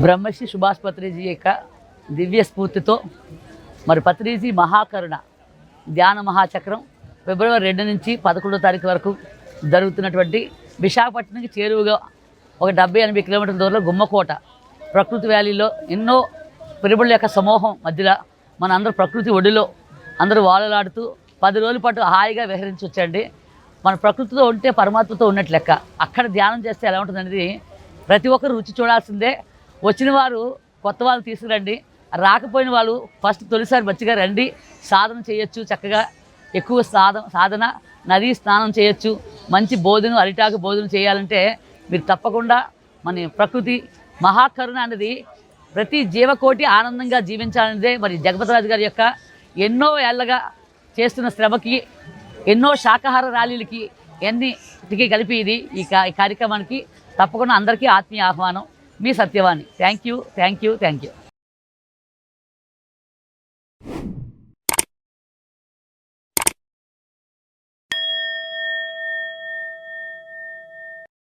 బ్రహ్మశ్రీ సుభాష్ పత్రిజీ యొక్క దివ్య స్ఫూర్తితో మరి పత్రిజీ మహాకరుణ ధ్యాన మహాచక్రం ఫిబ్రవరి రెండు నుంచి పదకొండో తారీఖు వరకు జరుగుతున్నటువంటి విశాఖపట్నంకి చేరువుగా ఒక డెబ్బై ఎనభై కిలోమీటర్ల దూరంలో గుమ్మకోట ప్రకృతి వ్యాలీలో ఎన్నో పెరుగుళ్ళ యొక్క సమూహం మధ్యలో మన అందరూ ప్రకృతి ఒడిలో అందరూ వాలలాడుతూ పది రోజుల పాటు హాయిగా విహరించవచ్చండి. మన ప్రకృతితో ఉంటే పరమాత్మతో ఉన్నట్లు లెక్క. అక్కడ ధ్యానం చేస్తే ఎలా ఉంటుందనేది ప్రతి ఒక్కరు రుచి చూడాల్సిందే. వచ్చిన వారు కొత్త వాళ్ళు తీసుకురండి. రాకపోయిన వాళ్ళు ఫస్ట్ తొలిసారి మంచిగా రండి. సాధన చేయొచ్చు చక్కగా. ఎక్కువ సాధన సాధన నదీ స్నానం చేయొచ్చు. మంచి భోజనం అరిటాకు భోజనం చేయాలంటే మీరు తప్పకుండా మన ప్రకృతి మహాకరుణ అనేది ప్రతి జీవకోటి ఆనందంగా జీవించాలనేదే మరి జగపతిరాజు గారి యొక్క ఎన్నో ఏళ్ళగా చేస్తున్న శ్రమకి ఎన్నో శాకాహార ర్యాలీలకి ఎన్నిటికీ కలిపి ఇది ఈ కార్యక్రమానికి తప్పకుండా అందరికీ ఆత్మీయ ఆహ్వానం. మీ Satyavani. Thank you thank you thank you